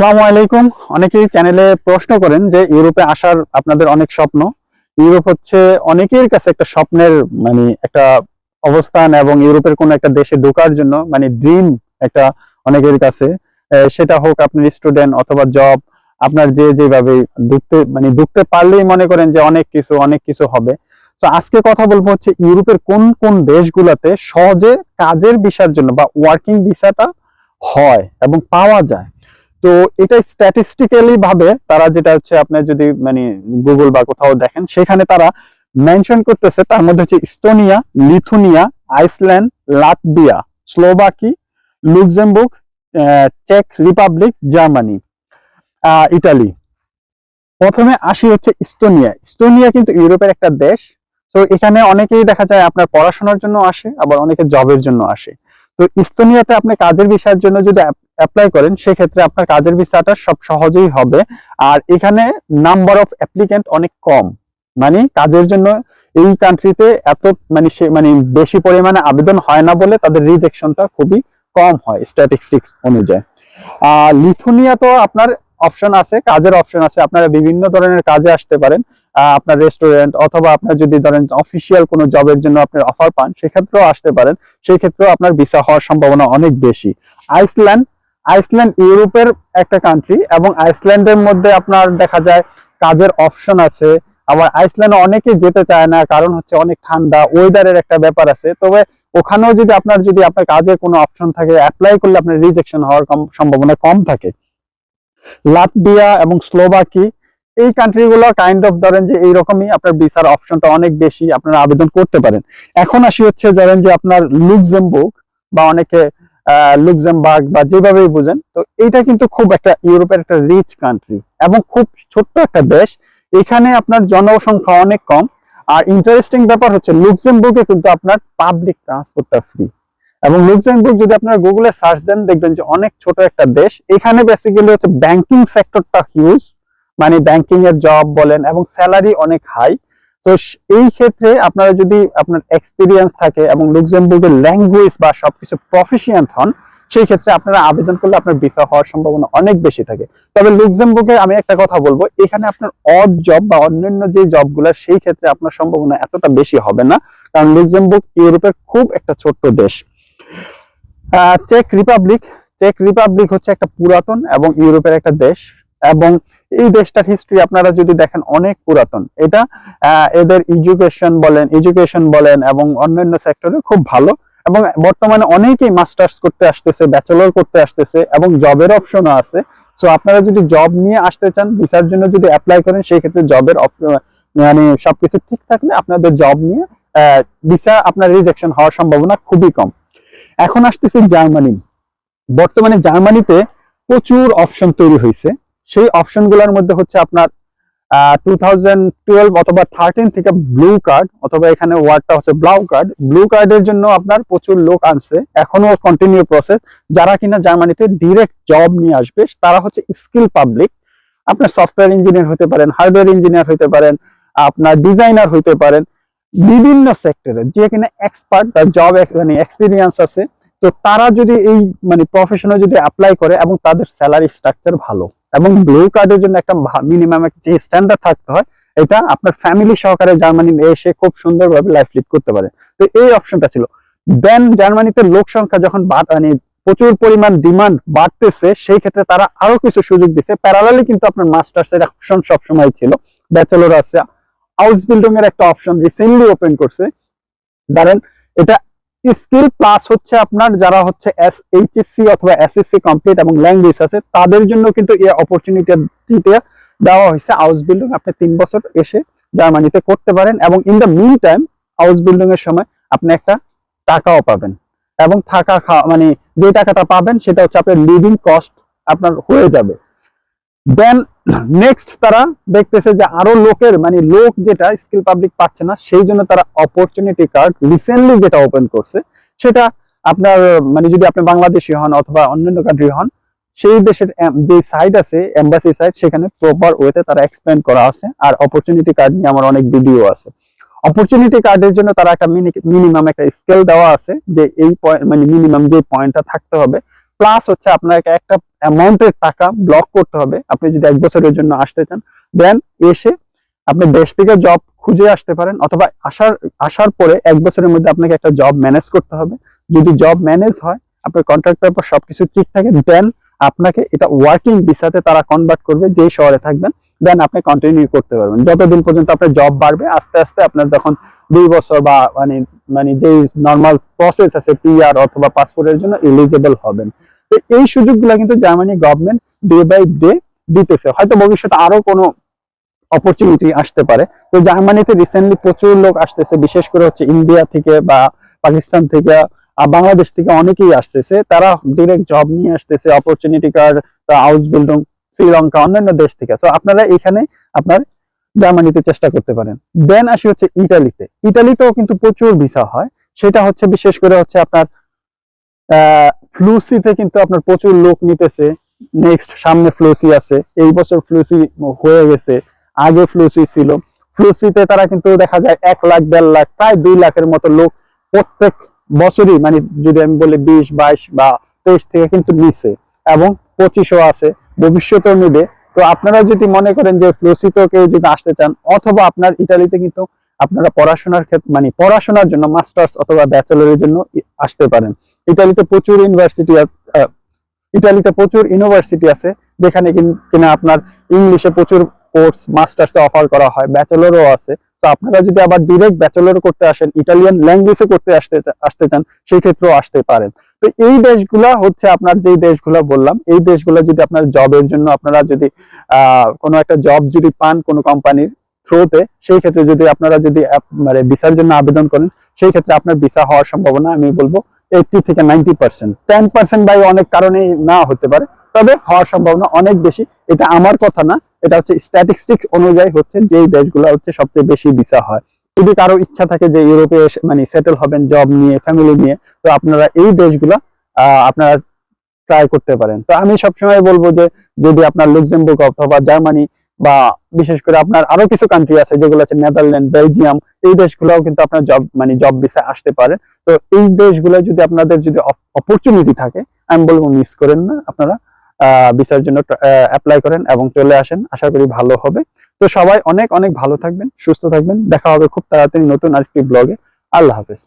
আসসালামু আলাইকুম। অনেকেই চ্যানেলে প্রশ্ন করেন যে ইউরোপে আসার আপনাদের অনেক স্বপ্ন। ইউরোপ হচ্ছে অনেকের কাছে একটা স্বপ্নের মানে একটা অবস্থান এবং ইউরোপের কোনো একটা দেশে ঢোকার জন্য মানে ড্রিম একটা অনেকের কাছে। সেটা হোক আপনার স্টুডেন্ট অথবা জব আপনার যে যেভাবে ঢুকতে মানে ঢুকতে পারলেই মনে করেন যে অনেক কিছু অনেক কিছু হবে। তো আজকে কথা বলব হচ্ছে ইউরোপের কোন কোন দেশগুলোতে সহজে কাজের ভিসার জন্য বা ওয়ার্কিং ভিসাটা হয় এবং পাওয়া যায়। তো এটা স্ট্যাটিস্টিক্যালি ভাবে তারা যেটা হচ্ছে আপনার যদি মানে গুগল বা কোথাও দেখেন, সেখানে তারা মেনশন করতেছে, তার মধ্যে হচ্ছে Estonia, Lithuania, Iceland, Latvia, Slovakia, Luxembourg check Republic, Germany Italy. প্রথমে আসি হচ্ছে ইস্তোনিয়া। ইস্তোনিয়া কিন্তু ইউরোপের একটা দেশ। তো এখানে অনেকেই দেখা যায় আপনার পড়াশোনার জন্য আসে, আবার অনেকে জবের জন্য আসে। তো ইস্তোনিয়াতে আপনি কাজের ভিসার জন্য যদি অ্যাপ্লাই করেন, সেক্ষেত্রে আপনার কাজের ভিসাটা সব সহজেই হবে। আর এখানে নাম্বার অফ অ্যাপ্লিকেন্ট অনেক কম। মানে কাজের জন্য এই কান্ট্রিতে এত মানে সে মানে বেশি পরিমাণে আবেদন হয় না বলে তাদের রিজেকশনটা খুবই কম হয় স্ট্যাটিস্টিক্স অনুযায়ী। লিথুনিয়া তো আপনার অপশন আছে, কাজের অপশন আছে। আপনারা বিভিন্ন ধরনের কাজে আসতে পারেন। আপনার রেস্টুরেন্ট অথবা আপনার যদি ধরেন অফিসিয়াল কোনো জবের জন্য আপনার অফার পান, সেক্ষেত্রেও আসতে পারেন। সেই ক্ষেত্রেও আপনার ভিসা হওয়ার সম্ভাবনা অনেক বেশি। আইসল্যান্ড আইসল্যান্ড ইউরোপের একটা কান্ট্রি এবং আইসল্যান্ডের মধ্যে আপনার দেখা যায় কাজের অপশন আছে। আবার আইসল্যান্ডে অনেকে যেতে চায় না, কারণ হচ্ছে অনেক ঠান্ডা ওয়েদারের একটা ব্যাপার আছে। তবে ওখানেও যদি আপনার যদি আপনার কাজের কোনো অপশন থাকে অ্যাপ্লাই করলে আপনার রিজেকশন হওয়ার সম্ভাবনা কম থাকে। লাতভিয়া এবং স্লোভাকি এই কান্ট্রিগুলো কাইন্ড অফ ধরেন যে এইরকমই আপনার ভিসার অপশনটা অনেক বেশি আপনারা আবেদন করতে পারেন। এখন আসি হচ্ছে ধরেন যে আপনার লুক্সেমবুর্গ বা অনেকে আহ, লুক্সেমবার্গ বা যেভাবেই বুঝেন তো এটা কিন্তু খুব একটা ইউরোপের একটা রিচ কান্ট্রি এবং খুব ছোট্ট একটা দেশ। এখানে আপনার জনসংখ্যা অনেক কম। আর ইন্টারেস্টিং ব্যাপার হচ্ছে লুক্সেমবুর্গে কিন্তু আপনার পাবলিক ট্রান্সপোর্টটা ফ্রি এবং লুক্সেমবুর্গ যদি আপনার গুগলে সার্চ দেন দেখবেন যে অনেক ছোট একটা দেশ। এখানে বেসিক্যালি হচ্ছে ব্যাংকিং সেক্টরটা হিউজ মানে ব্যাংকিং এর জব বলেন এবং স্যালারি অনেক হাই তো এই ক্ষেত্রে আপনারা যদি আপনার এক্সপিরিয়েন্স থাকে এবং লুক্সেমবুর্গের ল্যাঙ্গুয়েজ বা সবকিছু প্রফিসিয়েন্ট হন, সেই ক্ষেত্রে আপনারা আবেদন করলে আপনার ভিসা হওয়ার সম্ভাবনা অনেক বেশি থাকে। তবে লুক্সেমবুর্গে আমি একটা কথা বলব, এখানে আপনার অড জব বা অন্যান্য যে জবগুলো সেই ক্ষেত্রে আপনার সম্ভাবনা এতটা বেশি হবে না। কারণ লুক্সেমবুর্গ ইউরোপের খুব একটা ছোট্ট দেশ। চেক রিপাবলিক চেক রিপাবলিক হচ্ছে একটা পুরাতন এবং ইউরোপের একটা দেশ এবং এই দেশটার হিস্ট্রি আপনারা যদি দেখেন অনেক পুরাতন। এটা এদের এডুকেশন বলেন এডুকেশন বলেন এবং অন্যান্য সেক্টরে খুব ভালো। এবং বর্তমানে অনেকেই মাস্টার্স করতে আসতেছে ব্যাচেলর করতে আসতেছে এবং জবের অপশনও আছে। সো আপনারা যদি জব নিয়ে আসতে চান ভিসার জন্য যদি অ্যাপ্লাই করেন, সেই ক্ষেত্রে জবের মানে সবকিছু ঠিক থাকলে আপনাদের জব নিয়ে ভিসা আপনার রিজেকশন হওয়ার সম্ভাবনা খুবই কম। এখন আসতেছে জার্মানি। বর্তমানে জার্মানিতে প্রচুর অপশন তৈরি হয়েছে সেই অপশনগুলোর মধ্যে হচ্ছে আপনার টু অথবা থার্টিন থেকে ব্লু কার্ড অথবা এখানে ওয়ার্ডটা হচ্ছে ব্লাউ কার্ড ব্লু কার্ডের জন্য আপনার প্রচুর লোক আনছে। কন্টিনিউ প্রসেস যারা কিনা জার্মানিতে ডিরেক্ট জব নিয়ে আসবে, তারা হচ্ছে স্কিল পাবলিক আপনার সফটওয়্যার ইঞ্জিনিয়ার হতে পারেন হার্ডওয়্যার ইঞ্জিনিয়ার হতে পারেন, আপনার ডিজাইনার হতে পারেন। বিভিন্ন সেক্টরে যে কিনা এক্সপার্ট বা জব মানে এক্সপিরিয়েন্স আছে তো তারা যদি এই মানে প্রফেশনে যদি অ্যাপ্লাই করে এবং তাদের স্যালারি স্ট্রাকচার ভালো এবং ব্লু কার্ডের জন্য একটা মিনিমাম একটা যে স্ট্যান্ডার্ড থাকতে হয়, এটা আপনার ফ্যামিলি সহকারে জার্মানি এসে খুব সুন্দরভাবে লাইফ লিড করতে পারে। তো এই অপশনটা ছিল। দেন জার্মানিতে লোক সংখ্যা যখন মানে প্রচুর পরিমাণ ডিমান্ড বাড়তেছে, সেই ক্ষেত্রে তারা আরও কিছু সুযোগ দিচ্ছে প্যারালালি কিন্তু আপনার মাস্টার্স এর অপশন সবসময় ছিল। ব্যাচেলর আছে হাউস বিল্ডিং এর একটা অপশন রিসেন্টলি ওপেন করছে। ধরেন এটা স্কিল প্লাস হচ্ছে আপনার যারা হচ্ছে এস এইচএসসি অথবা এসএসসি কমপ্লিট এবং ল্যাঙ্গুয়েজ আছে, তাদের জন্য কিন্তু এই অপরচুনিটিটা দেওয়া হয়েছে হাউস বিল্ডিং আপনি তিন বছর এসে জার্মানিতে করতে পারেন এবং in the meantime house building এর সময় আপনি একটা টাকাও পাবেন। এবং থাকা খাওয়া মানে যে টাকাটা পাবেন সেটা হচ্ছে আপনার লিভিং কস্ট আপনার হয়ে যাবে। দেন নেক্সট তারা দেখতেছে যে আরও লোকের মানে লোক যেটা স্কিল পাবলিক পাচ্ছে না, সেই জন্য তারা অপরচুনিটি কার্ড রিসেন্টলি যেটা ওপেন করছে, সেটা আপনার মানে যদি আপনি বাংলাদেশি হন অথবা অন্যান্য কান্ট্রি হন, সেই দেশের যে সাইট আছে এম্বাসি সাইট সেখানে প্রপার ওয়েতে তারা এক্সপ্লেন করা আছে, আর অপরচুনিটি কার্ড নিয়ে আমার অনেক ভিডিও আছে। অপরচুনিটি কার্ডের জন্য তারা একটা মিনিমাম একটা স্কেল দেওয়া আছে, যে এই point মানে মিনিমাম যে পয়েন্টটা থাকতে হবে প্লাস হচ্ছে আপনাকে একটা অ্যামাউন্টের টাকা ব্লক করতে হবে। আপনি যদি এক বছরের জন্য আসতে চান দেন এসে আপনি দেশ থেকে জব খুঁজে আসতে পারেন অথবা আসার আসার পরে এক বছরের মধ্যে আপনাকে একটা জব ম্যানেজ করতে হবে। যদি জব ম্যানেজ হয়, আপনার কন্ট্রাক্ট পেপার সবকিছু ঠিক থাকে দেন আপনাকে এটা ওয়ার্কিং ভিসাতে তারা কনভার্ট করবে, যেই শহরে থাকবেন। দেন আপনি কন্টিনিউ করতে পারবেন। যতদিন পর্যন্ত আপনার জব বাড়বে, আস্তে আস্তে আপনার যখন দুই বছর বা মানে মানে যে নর্মাল প্রসেস আছে পিআর অথবা পাসপোর্টের জন্য এলিজিবল হবেন। তো এই সুযোগগুলো কিন্তু Germany government day by day দিতেছে। হয়তো ভবিষ্যতে আরও কোনো অপরচুনিটি আসতে পারে। তো জার্মানিতে রিসেন্টলি প্রচুর লোক আসতেছে, বিশেষ করে হচ্ছে ইন্ডিয়া থেকে বা পাকিস্তান থেকে বাংলাদেশ থেকে অনেকেই আসতেছে। তারা ডিরেক্ট জব নিয়ে আসতেছে opportunity card house building Sri Lanka, অন্যান্য দেশ থেকে। তো আপনারা এখানে আপনার জার্মানিতে চেষ্টা করতে পারেন। দেন আসি হচ্ছে ইটালিতে ইটালিতেও কিন্তু প্রচুর ভিসা হয়। সেটা হচ্ছে বিশেষ করে হচ্ছে আপনার ফ্লুসিতে কিন্তু আপনার প্রচুর লোক নিতেছে। নেক্সট সামনে ফ্লুসি আছে। এই বছর ফ্লুসি হয়ে গেছে। আগে ফ্লুসি ছিল। ফ্লুসিতে তারা কিন্তু দেখা যায় এক লাখ, দেড় লাখ, প্রায় দুই লাখের মতো লোক প্রত্যেক বছরই মানে যদি আমি বলি বিশ, বাইশ বা তেইশ থেকে কিন্তু নিছে। এবং পঁচিশও আছে, ভবিষ্যতেও নিবে। তো আপনারা যদি মনে করেন যে ফ্লুসিতেও কেউ যদি আসতে চান, অথবা আপনার ইটালিতে কিন্তু আপনারা পড়াশোনার ক্ষেত্রে মানে পড়াশোনার জন্য মাস্টার্স অথবা ব্যাচেলরের জন্য আসতে পারেন। ইটালিতে প্রচুর ইউনিভার্সিটি ইটালিতে প্রচুর ইউনিভার্সিটি আছে, যেখানে কিনা আপনার ইংলিশে প্রচুর কোর্স, মাস্টার্স অফার করা হয়, ব্যাচেলরও আছে। তো আপনারা যদি আবার ডিরেক্ট ব্যাচেলর করতে আসেন ইটালিয়ান ল্যাঙ্গুয়েজে করতে আসতে আসতে চান, সেই ক্ষেত্রেও আসতে পারেন। তো এই দেশগুলা হচ্ছে আপনার যেই দেশগুলা বললাম, এই দেশগুলা যদি আপনার জবের জন্য আপনারা যদি কোনো একটা জব যদি পান কোনো কোম্পানির থ্রুতে সেই ক্ষেত্রে যদি আপনারা যদি মানে ভিসার জন্য আবেদন করেন, সেই ক্ষেত্রে আপনার ভিসা হওয়ার সম্ভাবনা আমি বলব এইটটি থেকে ninety percent ten percent by অনেক কারণে না হতে পারে তবে হওয়ার সম্ভাবনা অনেক বেশি। এটা আমার কথা না, এটা হচ্ছে স্ট্যাটিস্টিক অনুযায়ী হচ্ছে যেই দেশগুলো হচ্ছে সবচেয়ে বেশি ভিসা হয়। যদি কারও ইচ্ছা থাকে যে ইউরোপে মানে সেটেল হবেন জব নিয়ে ফ্যামিলি নিয়ে, তো আপনারা এই দেশগুলো আপনারা ট্রাই করতে পারেন। তো আমি সবসময় বলব যে যদি আপনার লুক্সেমবুর্গ অথবা জার্মানি বা বিশেষ করে আপনার আরও কিছু কান্ট্রি আছে যেগুলো আছে নেদারল্যান্ড বেলজিয়াম এই দেশগুলোও কিন্তু আপনার জব মানে জব ভিসা আসতে পারে। তো এই দেশগুলো যদি আপনাদের যদি অপরচুনিটি থাকে, আমি বলব মিস করেন না আপনারা। ভিসার জন্য অ্যাপ্লাই করেন এবং চলে আসেন। আশা করি ভালো হবে। তো সবাই অনেক অনেক ভালো থাকবেন, সুস্থ থাকবেন। দেখা হবে খুব তাড়াতাড়ি নতুন আরেকটি ব্লগে আল্লাহ হাফেজ।